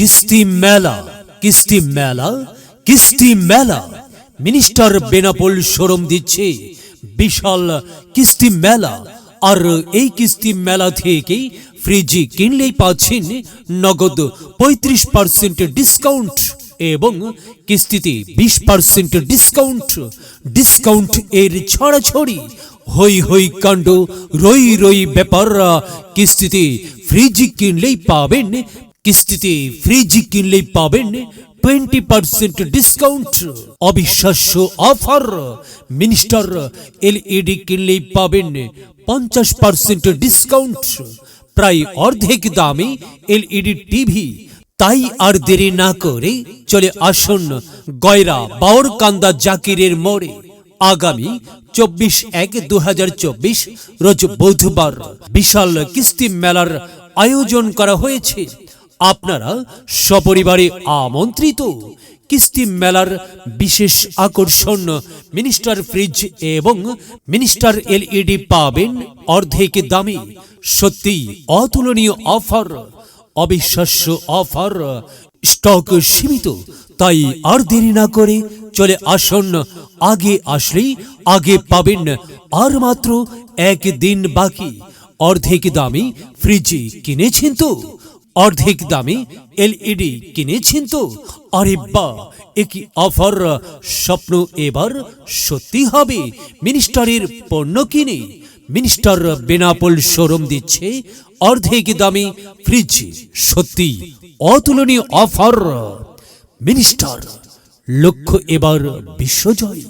কিস্তি মেলা কিস্তি মেলা কিস্তি মেলা। মিনিস্টার বেনাপোল শোরুম দিচ্ছে বিশাল কিস্তি মেলা। আর এই কিস্তি মেলা থেকে ফ্রিজ কিনলেই পাচ্ছেন নগদ পঁয়ত্রিশ পার্সেন্ট ডিসকাউন্ট এবং কিস্তিতে বিশ পার্সেন্ট ডিসকাউন্ট ডিসকাউন্ট এর ছড়াছড়ি হই হই কাণ্ড, রই রই ব্যাপার। কিস্তিতে ফ্রিজ কিনলেই পাবেন কিস্তিতে ফ্রিজ কিনলেই পাবেন টোয়েন্টি পার্সেন্ট ডিসকাউন্ট অবিশ্বাস্য অফার মিনিস্টার এলইডি কিনলেই পাবেন পঞ্চাশ পার্সেন্ট ডিসকাউন্ট প্রায় অর্ধেক দামে এলইডি টিভি তাই আর দেরি না করে চলে আসুন গয়রা বাওরকান্দা জাকিরের মোড়ে। আগামী চব্বিশ এক দু রোজ বুধবার বিশাল কিস্তি মেলার আয়োজন করা হয়েছে। আপনারা সপরিবারে আমন্ত্রিত। কিস্তি মেলার বিশেষ আকর্ষণ, মিনিস্টার ফ্রিজ এবং মিনিস্টার এলইডি পাবেন অর্ধেক দামে। সত্যি অতুলনীয় অফার, অবিশ্বাস্য অফার, স্টক সীমিত, তাই আর দেরি না করে চলে আসুন। আগে আসলেই আগে পাবেন আর মাত্র এক দিন বাকি। অর্ধেক দামে ফ্রিজ কিনেছেন তো? অর্ধেক দামে এলইডি কিনেছেন তো? আরে বা একই অফার? স্বপ্ন এবার সত্যি হবে। মিনিস্টারের পণ্য কিনে মিনিস্টার বেনাপোল শোরুম দিচ্ছে অর্ধেক দামে ফ্রিজ। সত্যি অতুলনীয় অফার। মিনিস্টার, লক্ষ্য এবার বিশ্বজয়।